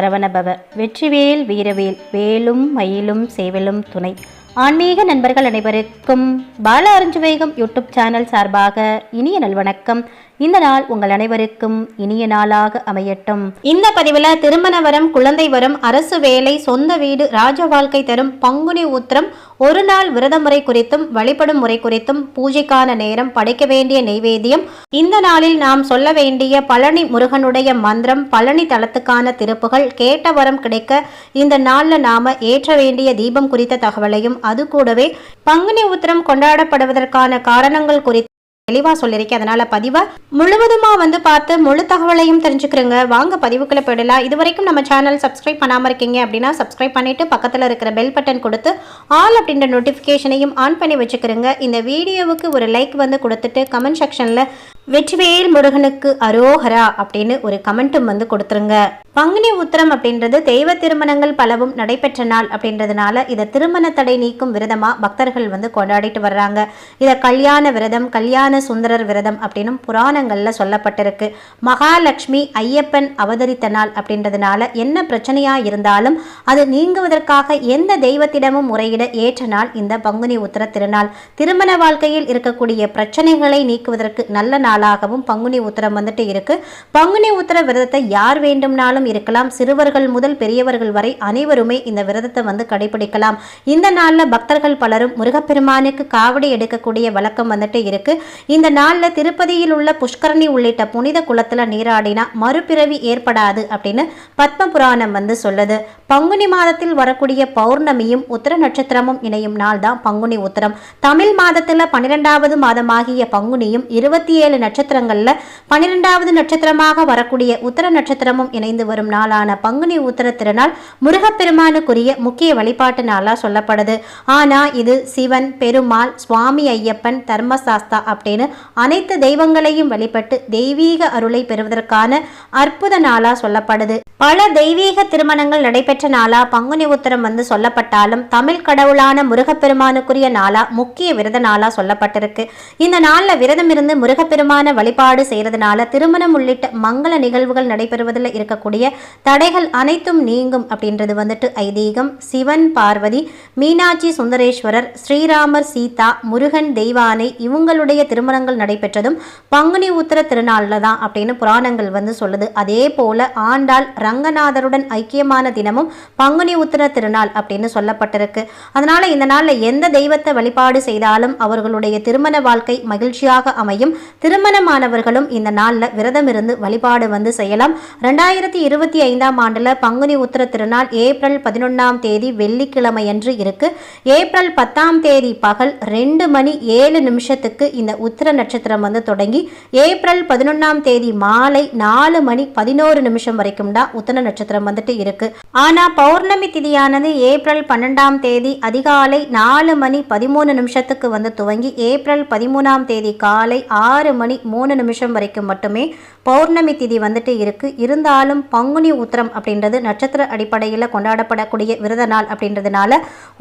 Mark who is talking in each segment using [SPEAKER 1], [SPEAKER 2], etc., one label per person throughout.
[SPEAKER 1] சரவணபவ வெற்றிவேல் வீரவேல் வேலும் மயிலும் சேவலும் துணை. ஆன்மீக நண்பர்கள் அனைவருக்கும் பால அருஞ்சுவேகம் யூடியூப் சேனல் சார்பாக இனிய நல்வணக்கம். இந்த நாள் உங்கள் அனைவருக்கும் இனிய நாளாக அமையட்டும். இந்த பதிவில் திருமண வரம் குழந்தை வரம் அரசு வேலை சொந்த வீடு ராஜ வாழ்க்கை தரும் பங்குனி உத்திரம் ஒரு நாள் விரத முறை குறித்தும் வழிபடும் முறை குறித்தும் பூஜைக்கான நேரம் படைக்க வேண்டிய நைவேத்தியம் இந்த நாளில் நாம் சொல்ல வேண்டிய பழனி முருகனுடைய மந்திரம் பழனி தளத்துக்கான திருப்புகள் கேட்ட வரம் கிடைக்க இந்த நாளில் நாம ஏற்ற வேண்டிய தீபம் குறித்த தகவலையும் அது கூடவே பங்குனி உத்திரம் கொண்டாடப்படுவதற்கான காரணங்கள் குறித்து தெளிவா சொல்லியிருக்கேன் அதனால பதிவை முழுவதுமா வந்து பார்த்து முழு தகவலையும் தெரிஞ்சுக்கிறோங்க. வாங்க பதிவுக்குள்ள போயிடலாம். இது வரைக்கும் நம்ம சேனல் சப்ஸ்கிரைப் பண்ணாம இருக்கீங்க அப்படின்னா சப்ஸ்கிரைப் பண்ணிட்டு பக்கத்துல இருக்கிற பெல் பட்டன் கொடுத்து ஆல் அப்படின்ற நோட்டிஃபிகேஷனையும் ஆன் பண்ணி வச்சுக்கிறோங்க. இந்த வீடியோவுக்கு ஒரு லைக் வந்து கொடுத்துட்டு கமெண்ட் செக்ஷன்ல வெற்றிவேல் முருகனுக்கு அரோஹரா அப்படின்னு ஒரு கமெண்ட்டும் வந்து கொடுத்துருங்க. பங்குனி உத்திரம் அப்படின்றது தெய்வ திருமணங்கள் பலவும் நடைபெற்ற நாள் அப்படின்றதுனால இதை திருமண தடை நீக்கும் விரதமாக பக்தர்கள் வந்து கொண்டாடிட்டு வர்றாங்க. இதை கல்யாண விரதம் கல்யாண சுந்தரர் விரதம் அப்படின்னு புராணங்களில் சொல்லப்பட்டிருக்கு. மகாலட்சுமி ஐயப்பன் அவதரித்த நாள் அப்படின்றதுனால என்ன பிரச்சனையாக இருந்தாலும் அது நீங்குவதற்காக எந்த தெய்வத்திடமும் முறையிட ஏற்ற நாள் இந்த பங்குனி உத்திர திருநாள். திருமண வாழ்க்கையில் இருக்கக்கூடிய பிரச்சனைகளை நீக்குவதற்கு நல்ல நாளாகவும் பங்குனி உத்திரம் வந்துட்டு இருக்கு. பங்குனி உத்திர விரதத்தை யார் வேண்டும்னாலும் இருக்கலாம். சிறுவர்கள் முதல் பெரியவர்கள் வரை அனைவருமே இந்த விரதத்தை வந்து கடைபிடிக்கலாம். இந்த நாளில் பக்தர்கள் பலரும் முருகப்பெருமானுக்கு காவடி எடுக்கக்கூடிய வழக்கம் வந்துட்டு இருக்கு. இந்த நாளில் திருப்பதியில் உள்ள புஷ்கரணி உள்ளிட்ட புனித குளத்தில் நீராடினா மறுபிறவி ஏற்படாது அப்படின்னு பத்ம புராணம் வந்து சொல்லுது. பங்குனி மாதத்தில் வரக்கூடிய பௌர்ணமியும் உத்தர நட்சத்திரமும் இணையும் நாள் தான் பங்குனி உத்தரம். தமிழ் மாதத்தில் பன்னிரெண்டாவது மாதமாகிய பங்குனியும் இருபத்தி ஏழு நட்சத்திரங்களில் பன்னிரெண்டாவது நட்சத்திரமாக வரக்கூடிய உத்தர நட்சத்திரமும் இணைந்து வரும் நாளான பங்குனி உத்தர திருநாள் முருகப்பெருமானுக்குரிய முக்கிய வழிபாட்டு நாளாக சொல்லப்படுது. ஆனால் இது சிவன் பெருமாள் சுவாமி ஐயப்பன் தர்மசாஸ்தா அப்படின்னு அனைத்து தெய்வங்களையும் வழிபட்டு தெய்வீக அருளை பெறுவதற்கான அற்புத நாளாக சொல்லப்படுது. பல தெய்வீக திருமணங்கள் நடைபெற்ற நாளா பங்குனி உத்தரம் வந்து சொல்லப்பட்டாலும் தமிழ் கடவுளான முருகப்பெருமானுக்குரிய நாளா முக்கிய விரத நாளா சொல்லப்பட்டிருக்கு. இந்த நாளில் விரதம் இருந்து முருகப்பெருமான வழிபாடு செய்கிறதுனால திருமணம் உள்ளிட்ட மங்கள நிகழ்வுகள் நடைபெறுவதில் இருக்கக்கூடிய தடைகள் அனைத்தும் நீங்கும் அப்படின்றது வந்துட்டு ஐதீகம். சிவன் பார்வதி மீனாட்சி சுந்தரேஸ்வரர் ஸ்ரீராமர் சீதா முருகன் தெய்வானை இவங்களுடைய திருமணங்கள் நடைபெற்றதும் பங்குனி உத்தர திருநாளில் தான் அப்படின்னு புராணங்கள் வந்து சொல்லுது. அதே போல ஆண்டாள் ரங்கநாதருடன் ஐக்கியமான தினமும் பங்குனி உத்திர திருநாள் அப்படின்னு சொல்லப்பட்டிருக்கு. அதனால இந்த நாள்ல எந்த தெய்வத்தை வழிபாடு செய்தாலும் அவர்களுடைய திருமண வாழ்க்கை மகிழ்ச்சியாக அமையும். திருமணமானவர்களும் இந்த நாள்ல விரதம் இருந்து வழிபாடு வந்து செய்யலாம். ரெண்டாயிரத்தி இருபத்தி ஐந்தாம் ஆண்டுல பங்குனி உத்திர திருநாள் ஏப்ரல் பதினொன்னாம் தேதி வெள்ளிக்கிழமையன்று இருக்கு. ஏப்ரல் பத்தாம் தேதி பகல் ரெண்டு மணி ஏழு நிமிஷத்துக்கு இந்த உத்திர நட்சத்திரம் வந்து தொடங்கி ஏப்ரல் பதினொன்னாம் தேதி மாலை நாலு மணி பதினோரு நிமிஷம் வரைக்கும் தான் உத்திர நட்சத்திரம் வந்துட்டு இருக்கு. ஆனா பௌர்ணமி திதியானது ஏப்ரல் பன்னெண்டாம் தேதி அதிகாலை நாலு மணி பதிமூணு நிமிஷத்துக்கு வந்து துவங்கி ஏப்ரல் பதிமூணாம் தேதி காலை ஆறு மணி மூணு நிமிஷம் வரைக்கும் மட்டுமே பௌர்ணமி திதி வந்துட்டு இருக்கு. இருந்தாலும் பங்குனி உத்திரம் அப்படின்றது நட்சத்திர அடிப்படையில் கொண்டாடப்படக்கூடிய விரத நாள் அப்படின்றதுனால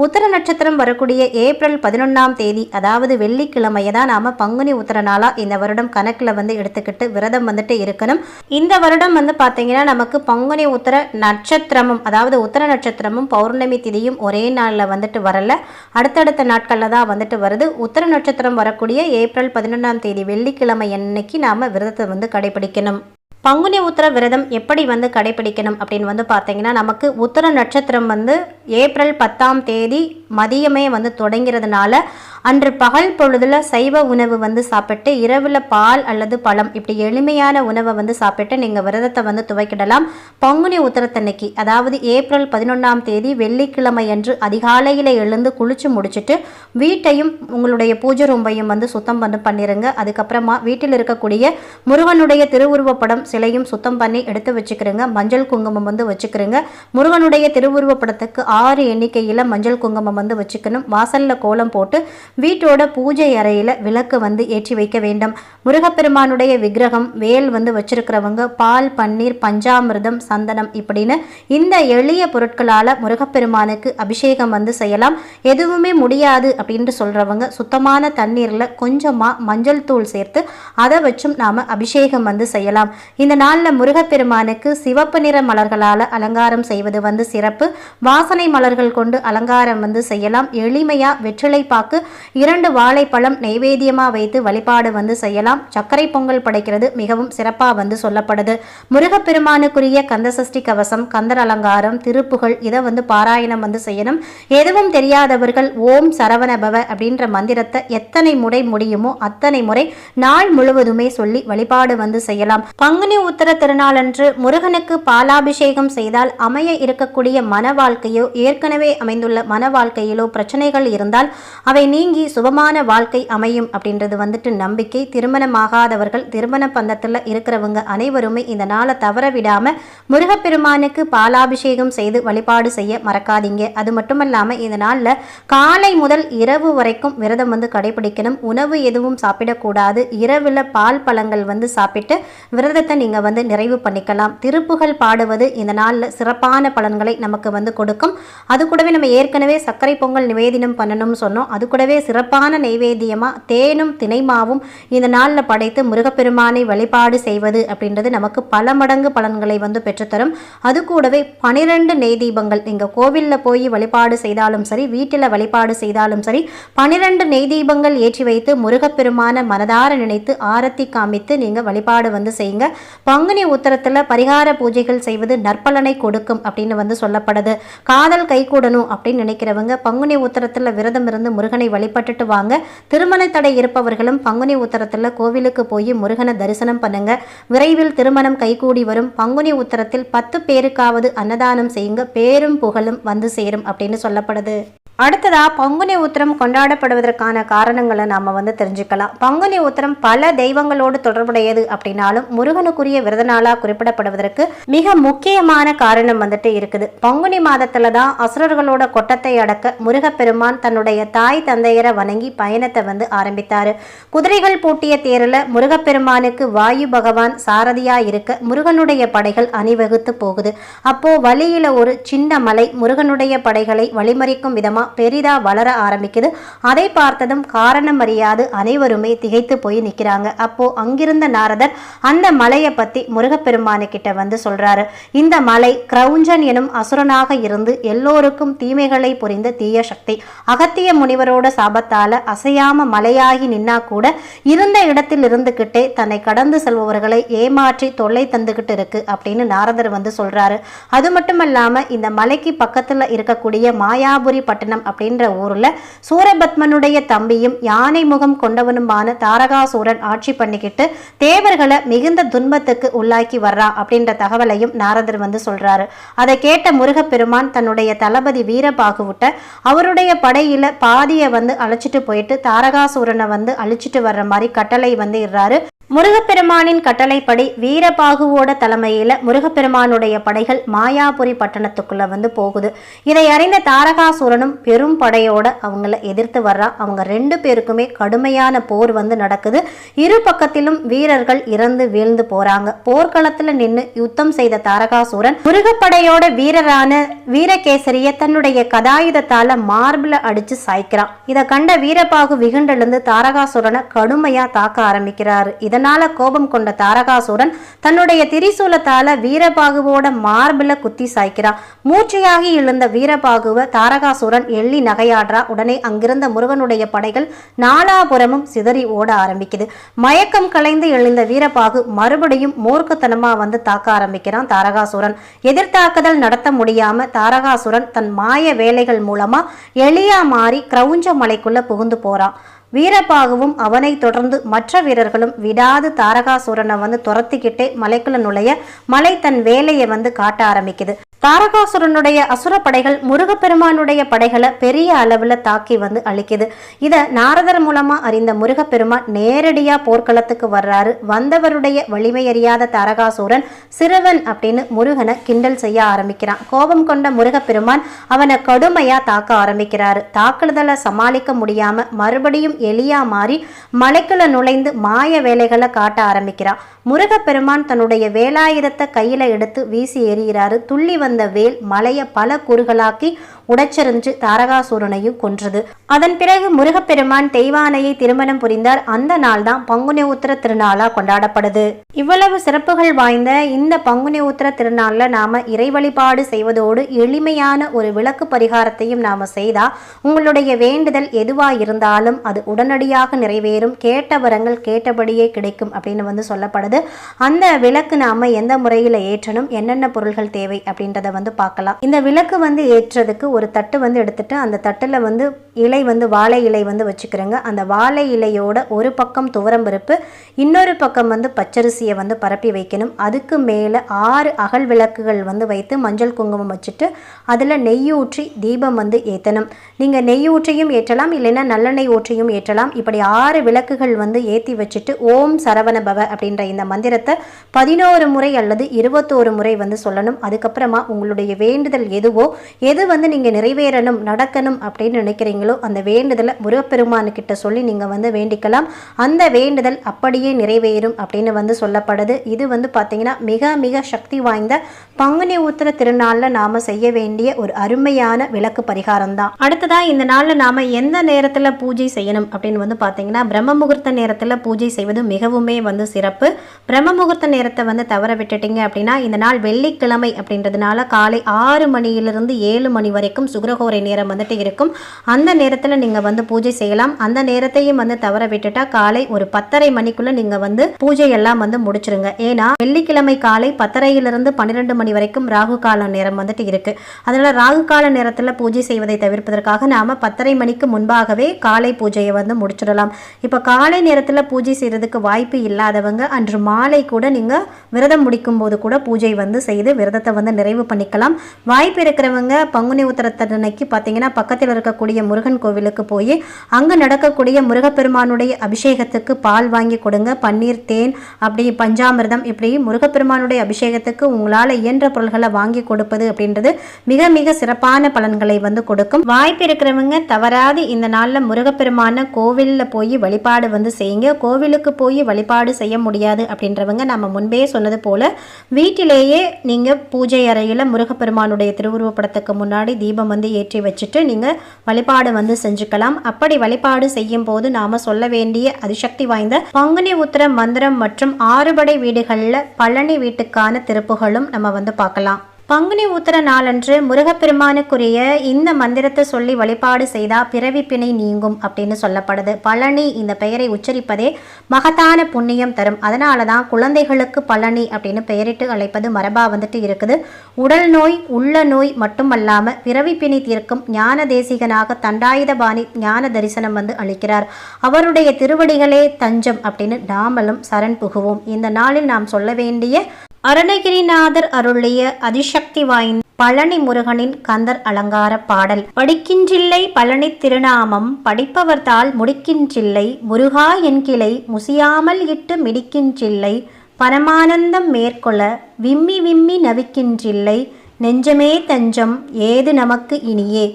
[SPEAKER 1] உத்திர நட்சத்திரம் வரக்கூடிய ஏப்ரல் பதினொன்றாம் தேதி அதாவது வெள்ளிக்கிழமையை தான் நாம் பங்குனி உத்திர நாளாக இந்த வருடம் கணக்கில் வந்து எடுத்துக்கிட்டு விரதம் வந்துட்டு இருக்கணும். இந்த வருடம் வந்து பார்த்தீங்கன்னா நமக்கு பங்குனி உத்திர நட்சத்திரமும் அதாவது உத்திர நட்சத்திரமும் பௌர்ணமி திதியும் ஒரே நாளில் வந்துட்டு வரல. அடுத்தடுத்த நாட்களில் தான் வந்துட்டு வருது. உத்திர நட்சத்திரம் வரக்கூடிய ஏப்ரல் பதினொன்றாம் தேதி வெள்ளிக்கிழமை அன்னைக்கு நாம் விரதத்தை வந்து கடைபிடிக்கணும். பங்குனி உத்திர விரதம் எப்படி வந்து கடைபிடிக்கணும் அப்படின்னு வந்து பார்த்தீங்கன்னா நமக்கு உத்திர நட்சத்திரம் வந்து ஏப்ரல் பத்தாம் தேதி மதியமே வந்து தொடங்கிறதுனால அன்று பகல் பொழுதுல சைவ உணவு வந்து சாப்பிட்டு இரவில் பால் அல்லது பழம் இப்படி எளிமையான உணவை வந்து சாப்பிட்டு நீங்கள் விரதத்தை வந்து துவைக்கிடலாம். பங்குனி உத்திரத்தன்னைக்கு அதாவது ஏப்ரல் பதினொன்றாம் தேதி வெள்ளிக்கிழமை அன்று அதிகாலையில் எழுந்து குளிச்சு முடிச்சுட்டு வீட்டையும் உங்களுடைய பூஜை ரூம்பையும் வந்து சுத்தம் பண்ணி பண்ணிடுங்க அதுக்கப்புறமா வீட்டில் இருக்கக்கூடிய முருகனுடைய திருவுருவப்படம் சிலையும் சுத்தம் பண்ணி எடுத்து வச்சுக்கிறேங்க. மஞ்சள் குங்குமம் வந்து வச்சுக்கிறேங்க. முருகனுடைய திருவுருவப்படத்துக்கு ஆறு எண்ணிக்கையில் மஞ்சள் குங்குமம் வந்து வச்சுக்கணும். வாசலில் கோலம் போட்டு வீட்டோட பூஜை அறையில் விளக்கு வந்து ஏற்றி வைக்க வேண்டும். முருகப்பெருமானுடைய விக்கிரகம் வேல் வந்து வச்சிருக்கிறவங்க பால் பன்னீர் பஞ்சாமிர்தம் சந்தனம் இப்படின்னு இந்த எளிய பொருட்களால் முருகப்பெருமானுக்கு அபிஷேகம் வந்து செய்யலாம். எதுவுமே முடியாது அப்படின்ட்டு சொல்கிறவங்க சுத்தமான தண்ணீரில் கொஞ்சமாக மஞ்சள் தூள் சேர்த்து அதை வச்சும் நாம் அபிஷேகம் வந்து செய்யலாம். இந்த நாளில் முருகப்பெருமானுக்கு சிவப்பு நிற மலர்களால் அலங்காரம் செய்வது வந்து சிறப்பு. வாசனை மலர்கள் கொண்டு அலங்காரம் வந்து செய்யலாம். எளிமையா வெற்றிலை பாக்கு இரண்டு வாழைப்பழம் நைவேத்தியமாக வைத்து வழிபாடு வந்து செய்யலாம். சர்க்கரை பொங்கல் படைக்கிறது மிகவும் சிறப்பாக வந்து சொல்லப்படுது. முருகப்பெருமானுக்குரிய கந்தசஷ்டி கவசம் கந்தர் அலங்காரம் திருப்புகழ் இதை வந்து பாராயணம் வந்து செய்யணும். எதுவும் தெரியாதவர்கள் ஓம் சரவணபவ அப்படின்ற மந்திரத்தை எத்தனை முறை முடியுமோ அத்தனை முறை நாள் முழுவதுமே சொல்லி வழிபாடு வந்து செய்யலாம். பங்குனி உத்தர திருநாளன்று முருகனுக்கு பாலாபிஷேகம் செய்தால் அமைய இருக்கக்கூடிய மன வாழ்க்கையோ ஏற்கனவே அமைந்துள்ள மன வாழ்க்கையிலோ பிரச்சனைகள் இருந்தால் அவை நீங்கி சுபமான வாழ்க்கை அமையும் அப்படின்றது வந்துட்டு நம்பிக்கை. திருமணமாகாதவர்கள் திருமண பந்தத்தில் இருக்கிறவங்க அனைவருமே இந்த நாளை தவறவிடாம முருகப்பெருமானுக்கு பாலாபிஷேகம் செய்து வழிபாடு செய்ய மறக்காதீங்க. அது மட்டும் இல்லாமல் இந்த நாளில் காலை முதல் இரவு வரைக்கும் விரதம் வந்து கடைபிடிக்கணும். உணவு எதுவும் சாப்பிடக்கூடாது. இரவில் பால் பழங்கள் வந்து சாப்பிட்டு விரதத்தை நீங்கள் வந்து நிறைவு பண்ணிக்கலாம். திருப்புகள் பாடுவது இந்த நாளில் சிறப்பான பலன்களை நமக்கு வந்து கொடுக்கும். அது கூடவே நம்ம ஏற்கனவே சர்க்கரை பொங்கல் நிவேதினம் பண்ணணும்னு சொன்னோம். அது கூடவே சிறப்பான நைவேத்தியமாக தேனும் திணைமாவும் இந்த நாளில் படைத்து முருகப்பெருமானை வழிபாடு செய்வது அப்படின்றது நமக்கு பல மடங்கு பலன்களை வந்து பெற்றுத்தரும். அது கூடவே பனிரெண்டு நெய் தீபங்கள். நீங்கள் கோவிலில் போய் வழிபாடு செய்தாலும் சரி வீட்டில் வழிபாடு செய்தாலும் சரி பனிரெண்டு நெய் தீபங்கள் ஏற்றி வைத்து முருகப்பெருமான மனதார நினைத்து ஆரத்தி காமித்து நீங்கள் வழிபாடு வந்து செய்யுங்க. பங்குனி உத்தரத்தில் பரிகார பூஜைகள் செய்வது நற்பலனை கொடுக்கும் அப்படின்னு வந்து சொல்லப்படுது. காதல் கைகூடணும் அப்படின்னு நினைக்கிறவங்க பங்குனி உத்தரத்தில் விரதம் இருந்து முருகனை வழிபட்டுட்டு வாங்க. திருமண தடை இருப்பவர்களும் பங்குனி உத்தரத்தில் கோவிலுக்கு போய் முருகனை தரிசனம் பண்ணுங்க. விரைவில் திருமணம் கைகூடி வரும். பங்குனி உத்தரத்தில் பத்து பேருக்காவது அன்னதானம் செய்யுங்க. பேரும் புகழும் வந்து சேரும் அப்படின்னு சொல்லப்படுது. அடுத்ததா பங்குனி உத்திரம் கொண்டாடப்படுவதற்கான காரணங்களை நாம வந்து தெரிஞ்சுக்கலாம். பங்குனி உத்திரம் பல தெய்வங்களோடு தொடர்புடையது அப்படின்னாலும் முருகனுக்குரிய விரத நாளா குறிப்பிடப்படுவதற்கு மிக முக்கியமான காரணம் வந்துட்டு இருக்குது. பங்குனி மாதத்தில் தான் அசுரர்களோட கொட்டத்தை அடக்க முருகப்பெருமான் தன்னுடைய தாய் தந்தையரை வணங்கி பயணத்தை வந்து ஆரம்பித்தாரு. குதிரைகள் பூட்டிய தேரில் முருகப்பெருமானுக்கு வாயு பகவான் சாரதியா இருக்க முருகனுடைய படைகள் அணிவகுத்து போகுது. அப்போ வழியில ஒரு சின்ன மலை முருகனுடைய படைகளை வழிமறிக்கும் விதமா பெரிதா வளர ஆரம்பிக்குது. அதை பார்த்ததும் காரணம் அறியாது அனைவருமே திகைத்து போய் நிற்கிறாங்க. அப்போ அங்கிருந்த நாரதர் அந்த மலையை பத்தி முருகப்பெருமானு கிட்ட வந்து சொல்றாரு. இந்த மலை கிரௌஞ்சன் எனும் அசுரனாக இருந்து எல்லோருக்கும் தீமைகளை புரிந்த தீய சக்தி. அகத்திய முனிவரோட சாபத்தால அசையாம மலையாகி நின்னா கூட இருந்த இடத்தில் இருந்துகிட்டே தன்னை கடந்து செல்பவர்களை ஏமாற்றி தொல்லை தந்துகிட்டு இருக்கு அப்படின்னு நாரதர் வந்து சொல்றாரு. அது மட்டுமல்லாம இந்த மலைக்கு பக்கத்துல இருக்கக்கூடிய மாயாபுரி பட்டணம் அப்படின்ற ஊரில் சூரபத்மனுடைய தம்பியும் யானை முகம் கொண்டவனுமான தாரகாசூரன் ஆட்சி பண்ணிக்கிட்டு தேவர்களை மிகுந்த துன்பத்துக்கு உள்ளாக்கி வர்றா அப்படின்ற தகவலையும் நாரதர் வந்து சொல்றாரு. அதை கேட்ட முருகப்பெருமான் தன்னுடைய தளபதி வீரபாகுவிட்ட அவருடைய படையில பாதியை வந்து அழைச்சிட்டு போயிட்டு தாரகாசூரனை வந்து அழிச்சிட்டு வர்ற மாதிரி கட்டளை வந்து இடுறாரு. முருகப்பெருமானின் கட்டளைப்படி வீரபாகுவோட தலைமையில் முருகப்பெருமானுடைய படைகள் மாயாபுரி பட்டணத்துக்குள்ள வந்து போகுது. இதை அறிந்த தாரகாசுரனும் பெரும் படையோட அவங்கள எதிர்த்து வர்றா. அவங்க ரெண்டு பேருக்குமே கடுமையான போர் வந்து நடக்குது. இரு பக்கத்திலும் வீரர்கள் இறந்து வீழ்ந்து போறாங்க. போர்க்களத்துல நின்று யுத்தம் செய்த தாரகாசுரன் முருகப்படையோட வீரரான வீரகேசரிய தன்னுடைய கதாயுதத்தால மார்பிள அடிச்சு சாய்க்கிறான். இதை கண்ட வீரபாகு விகுண்டெழுந்து தாரகாசுரனை கடுமையா தாக்க ஆரம்பிக்கிறாரு. அதனால கோபம் கொண்ட தாரகாசுரன் தன்னுடைய திரிசூலத்தால வீரபாகுவோட மார்பில குத்தி சாய்க்கிறான் மூச்சையாகி எழுந்த வீரபாகுவ தாரகாசுரன் எள்ளி நகையாடுறா. உடனே அங்கிருந்த முருகனுடைய படைகள் நாலாபுரமும் சிதறி ஓட ஆரம்பிக்குது. மயக்கம் கலைந்து எழுந்த வீரபாகு மறுபடியும் மூர்க்கத்தனமா வந்து தாக்க ஆரம்பிக்கிறான் தாரகாசுரன். எதிர்த்தாக்குதல் நடத்த முடியாம தாரகாசுரன் தன் மாய வேலைகள் மூலமா எளியா மாறி கிரௌஞ்ச மலைக்குள்ள புகுந்து போறான். வீரபாகுவும் அவனை தொடர்ந்து மற்ற வீரர்களும் விடாது தாரகாசூரனை வந்து துரத்திக்கிட்டே மலைக்குள்ள நுழைய மலை தன் வேலையை வந்து காட்ட ஆரம்பிக்குது. தாரகாசுரனுடைய அசுர படைகள் முருகப்பெருமானுடைய படைகளை பெரிய அளவில் தாக்கி வந்து அழிக்குது. இதை நாரதர் மூலமா அறிந்த முருகப்பெருமான் நேரடியா போர்க்களத்துக்கு வர்றாரு. வந்தவருடைய வலிமை அறியாத தாரகாசுரன் சிறுவன் அப்படின்னு முருகனை கிண்டல் செய்ய ஆரம்பிக்கிறான். கோபம் கொண்ட முருகப்பெருமான் அவனை கடுமையா தாக்க ஆரம்பிக்கிறாரு. தாக்குதலை சமாளிக்க முடியாம மறுபடியும் எலியா மாறி மலைக்குள்ள நுழைந்து மாய வேலைகளை காட்ட ஆரம்பிக்கிறான். முருகப்பெருமான் தன்னுடைய வேலாயுதத்தை கையில எடுத்து வீசி எறிகிறாரு. துள்ளி வந்து வந்த வேல் மலையை பல கூறுகளாக்கி உடைச்செறிஞ்சு தாரகாசூரனையும் கொன்றது. அதன் பிறகு முருகப்பெருமான் தெய்வானையை திருமணம் புரிந்தார். அந்த நாள் தான் பங்குனி உத்திர திருநாளா கொண்டாடப்படுது. இவ்வளவு சிறப்புகள் வாய்ந்த இந்த பங்குனி உத்திர திருநாள்ல நாம இறை வழிபாடு செய்வதோடு எளிமையான ஒரு விளக்கு பரிகாரத்தையும் நாம செய்தா உங்களுடைய வேண்டுதல் எதுவா இருந்தாலும் அது உடனடியாக நிறைவேறும். கேட்ட வரங்கள் கேட்டபடியே கிடைக்கும் அப்படின்னு வந்து சொல்லப்படுது. அந்த விளக்கு நாம எந்த முறையில் ஏற்றணும்? என்னென்ன பொருள்கள் தேவை அப்படின்ற அப்படின்றத வந்து பார்க்கலாம். இந்த விளக்கு வந்து ஏற்றுறதுக்கு ஒரு தட்டு வந்து எடுத்துட்டு அந்த தட்டில் வந்து இலை வந்து வாழை இலை வந்து வச்சுக்கிறேங்க. அந்த வாழை இலையோட ஒரு பக்கம் துவரம்பருப்பு இன்னொரு பக்கம் வந்து பச்சரிசியை வந்து பரப்பி வைக்கணும். அதுக்கு மேலே ஆறு அகல் விளக்குகள் வந்து வைத்து மஞ்சள் குங்குமம் வச்சுட்டு அதில் நெய் ஊற்றி தீபம் வந்து ஏற்றணும் நீங்கள் நெய் ஊற்றியும் ஏற்றலாம் இல்லைன்னா நல்லெண்ணெய் ஊற்றியும் ஏற்றலாம். இப்படி ஆறு விளக்குகள் வந்து ஏற்றி வச்சுட்டு ஓம் சரவண பவ அப்படின்ற இந்த மந்திரத்தை பதினோரு முறை அல்லது இருபத்தோரு முறை வந்து சொல்லணும். அதுக்கப்புறமா உங்களுடைய வேண்டுதல் எதுவோ எது வந்து நீங்கள் நிறைவேறணும் நடக்கணும் அப்படின்னு நினைக்கிறீங்களோ அந்த வேண்டுதலை முருகப்பெருமானுக்கிட்ட சொல்லி நீங்கள் வந்து வேண்டிக்கலாம். அந்த வேண்டுதல் அப்படியே நிறைவேறும் அப்படின்னு வந்து சொல்லப்படுது. இது வந்து பார்த்தீங்கன்னா மிக மிக சக்தி வாய்ந்த பங்குனி உத்திர திருநாளில் நாம் செய்ய வேண்டிய ஒரு அருமையான விளக்கு பரிகாரம் தான் அடுத்ததாக இந்த நாளில் நாம் எந்த நேரத்தில் பூஜை செய்யணும் அப்படின்னு வந்து பார்த்தீங்கன்னா பிரம்ம முகூர்த்த நேரத்தில் பூஜை செய்வது மிகவுமே வந்து சிறப்பு. பிரம்ம முகூர்த்த நேரத்தை வந்து தவற விட்டுட்டீங்க அப்படின்னா இந்த நாள் வெள்ளிக்கிழமை அப்படின்றதுனால காலை ஆறு மணியிலிருந்து ஏழு மணி வரைக்கும் சுக்கரகோரை நேரம் வந்துட்டு இருக்கும். அந்த நேரத்தில் நீங்கள் வந்து பூஜை செய்யலாம். அந்த நேரத்தையும் வந்து தவற விட்டுட்டா காலை ஒரு பத்தரை மணிக்குள்ள நீங்கள் வந்து பூஜை எல்லாம் வந்து முடிச்சிருங்க. ஏன்னா வெள்ளிக்கிழமை காலை பத்தரையிலிருந்து பன்னிரெண்டு மணி வரைக்கும் ராகு கால நேரம் வந்துட்டு இருக்கு. அதனால ராகு கால நேரத்தில் பூஜை செய்வதை தவிர்ப்பதற்காக நாம பத்தரை மணிக்கு முன்பாகவே காலை பூஜையை வந்து முடிச்சிடலாம். இப்போ காலை நேரத்தில் பூஜை செய்யறதுக்கு வாய்ப்பு இல்லாதவங்க அன்று மாலை கூட நீங்க விரதம் முடிக்கும் போது கூட பூஜை வந்து செய்து விரதத்தை வந்து நிறைவு பண்ணிக்கலாம். வாய்ப்பு இருக்கிறவங்க பங்குனி உத்தரத்தன்னைக்கு பார்த்தீங்கன்னா பக்கத்தில் இருக்கக்கூடிய முருகன் கோவிலுக்கு போய் அங்கே நடக்கக்கூடிய முருகப்பெருமானுடைய அபிஷேகத்துக்கு பால் வாங்கி கொடுங்க. பன்னீர் தேன் அப்படி பஞ்சாமிர்தம் இப்படி முருகப்பெருமானுடைய அபிஷேகத்துக்கு உங்களால் இயன்ற பொருள்களை வாங்கி கொடுப்பது அப்படின்றது மிக மிக சிறப்பான பலன்களை வந்து கொடுக்கும். வாய்ப்பு இருக்கிறவங்க தவறாது இந்த நாளில் முருகப்பெருமான கோவிலில் போய் வழிபாடு வந்து செய்யுங்க. கோவிலுக்கு போய் வழிபாடு செய்ய முடியாது அப்படின்றவங்க நம்ம முன்பே சொன்னது போல வீட்டிலேயே நீங்கள் பூஜை அறையில் முருகப்பெருமானுடைய திருவுருவப்படத்துக்கு முன்னாடி தீபம் வந்து ஏற்றி வச்சுட்டு நீங்கள் வழிபாடு வந்து செஞ்சுக்கலாம். அப்படி வழிபாடு செய்யும் போது நாம சொல்ல வேண்டிய அதிசக்தி வாய்ந்த பங்குனி உத்திர மந்திரம் மற்றும் ஆறுபடை வீடுகளில் பழனி வீட்டுக்கான திருப்புகளும் நம்ம வந்து பார்க்கலாம். பங்குனி உத்திர நாளன்று முருகப்பெருமானுக்குரிய இந்த மந்திரத்தை சொல்லி வழிபாடு செய்தா பிறவி பிணை நீங்கும் அப்படின்னு சொல்லப்படுது. பழனி இந்த பெயரை உச்சரிப்பதே மகத்தான புண்ணியம் தரும். அதனால தான் குழந்தைகளுக்கு பழனி அப்படின்னு பெயரிட்டு அழைப்பது மரபா வந்துட்டு இருக்குது. உடல் நோய் உள்ள நோய் மட்டுமல்லாம பிறவி தீர்க்கும் ஞான தேசிகனாக தண்டாயுதபாணி ஞான தரிசனம் வந்து அளிக்கிறார். அவருடைய திருவடிகளே தஞ்சம் அப்படின்னு நாமலும் சரண் புகுவோம். இந்த நாளில் நாம் சொல்ல வேண்டிய அருணகிரிநாதர் அருளிய அதிசக்தி வாய்ந்த பழனி முருகனின் கந்தர் அலங்கார பாடல். படிக்கின்றில்லை பழனி திருநாமம் படிப்பவர்தால் முடிக்கின்றில்லை முருகா என் கிளை முசியாமல் இட்டு மிடிக்கின்றில்லை பரமானந்தம் மேற்கொள்ள விம்மி விம்மி நவிக்கின்றில்லை நெஞ்சமே தஞ்சம் ஏது நமக்கு இனியே?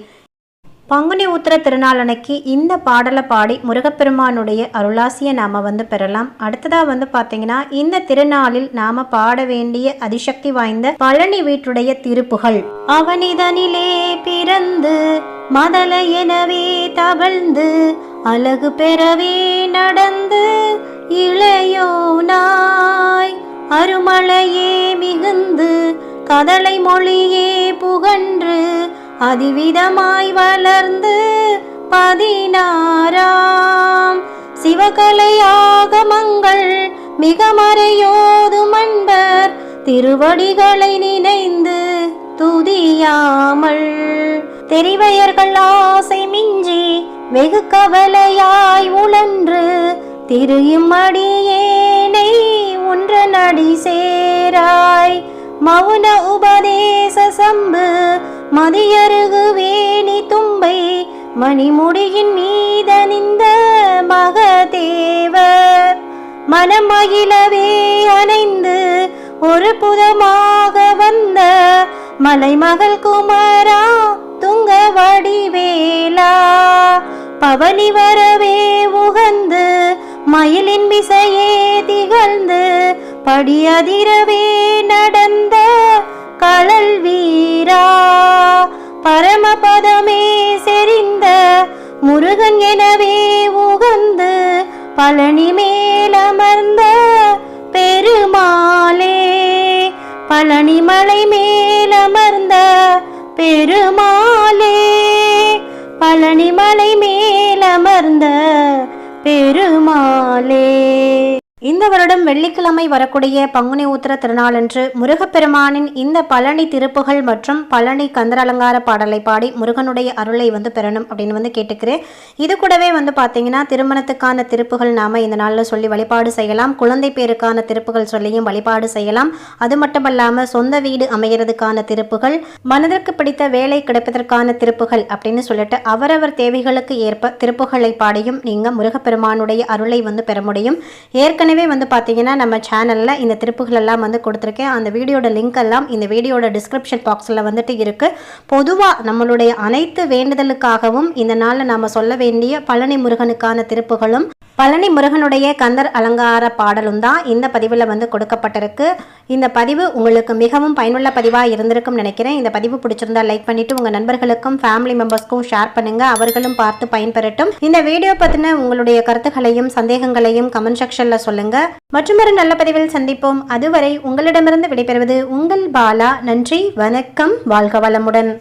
[SPEAKER 1] பங்குனி உத்திர திருநாள் அன்னைக்கு இந்த பாடலை பாடி முருகப்பெருமானுடைய அருளாசியை நாம் வந்து பெறலாம். அடுத்ததாக வந்து பார்த்தீங்கன்னா இந்த திருநாளில் நாம் பாட வேண்டிய அதிசக்தி வாய்ந்த பழனி வீட்டுடைய திருப்புகள். அவனிதனிலே பிறந்து மதல எனவே தவழ்ந்து அழகு பெறவே நடந்து இளையோனாய். அருமலையே மிகுந்து கதலை மொழியே புகன்று அதிவிதமாய் வளர்ந்து பதினாறாம் சிவகலை ஆகமங்கள் மிக மறையோதும் அன்பர் திருவடிகளை நினைந்து துதியாமல். தெரிவையர்கள் ஆசை மிஞ்சி வெகு கவலையாய் உழன்று திரு இம்மடியேனை உன்ற நடி சேராய். மௌன உபதேச சம்பு மதியருகு வேணி தும்பை மணிமுடியின் மீதனிந்த மகதேவர். மனமகிழவே அணைந்து ஒரு புதமாக வந்த மலைமகள் குமரா துங்க வடிவேலா. பவனி வரவே உகந்து மயிலின் விசையே திகழ்ந்து படியதிரவே நடந்த கடல் வீரா. பரமபதமே செறிந்த முருகன் எனவே உகந்து பழனி மேலமர்ந்த பெருமாளே. பழனி மலை மேலமர்ந்த பெருமாளே. பழனி மலை மேலமர்ந்த பெருமாளே. இந்த வருடம் வெள்ளிக்கிழமை வரக்கூடிய பங்குனி உத்திர திருநாளன்று முருகப்பெருமானின் இந்த பழனி திருப்புகள் மற்றும் பழனி கந்தர் அலங்கார பாடலை பாடி முருகனுடைய அருளை வந்து பெறணும் அப்படின்னு வந்து கேட்டுக்கிறேன். இது கூடவே வந்து பார்த்தீங்கன்னா திருமணத்துக்கான திருப்புகள் நாம இந்த நாளில் சொல்லி வழிபாடு செய்யலாம். குழந்தை பேருக்கான திருப்புகள் சொல்லியும் வழிபாடு செய்யலாம். அது மட்டுமல்லாமல் சொந்த வீடு அமைகிறதுக்கான திருப்புகள் மனதிற்கு பிடித்த வேலை கிடைப்பதற்கான திருப்புகள் அப்படின்னு சொல்லிட்டு அவரவர் தேவைகளுக்கு ஏற்ப திருப்புகளை பாடியும் நீங்கள் முருகப்பெருமானுடைய அருளை வந்து பெற முடியும். ஏற்கனவே வந்து பார்த்தீங்கன்னா நம்ம சேனலில் இந்த திருப்புகள் எல்லாம் வந்து கொடுத்துருக்கேன். அந்த வீடியோட லிங்க் எல்லாம் இந்த வீடியோட டிஸ்கிரிப்ஷன் பாக்ஸில் வந்துட்டு இருக்குது பொதுவாக நம்மளுடைய அனைத்து வேண்டுதலுக்காகவும் இந்த நாளில் நாம் சொல்ல வேண்டிய பழனி முருகனுக்கான திருப்புகளும் பழனி முருகனுடைய கந்தர் அலங்கார பாடலும் தான் இந்த பதிவில் வந்து கொடுக்கப்பட்டிருக்கு. இந்த பதிவு உங்களுக்கு மிகவும் பயனுள்ள பதிவாக இருந்திருக்கும் நினைக்கிறேன். இந்த பதிவு பிடிச்சிருந்தா லைக் பண்ணிட்டு உங்கள் நண்பர்களுக்கும் ஃபேமிலி மெம்பர்ஸ்க்கும் ஷேர் பண்ணுங்க. அவர்களும் பார்த்து பயன்பெறட்டும். இந்த வீடியோ பற்றின உங்களுடைய கருத்துக்களையும் சந்தேகங்களையும் கமெண்ட் செக்ஷனில் சொல்லுங்க. மற்றும் ஒரு நல்ல பதிவில் சந்திப்போம். அதுவரை உங்களிடமிருந்து விடைபெறுவது உங்கள் பாலா. நன்றி வணக்கம் வாழ்க வளமுடன்.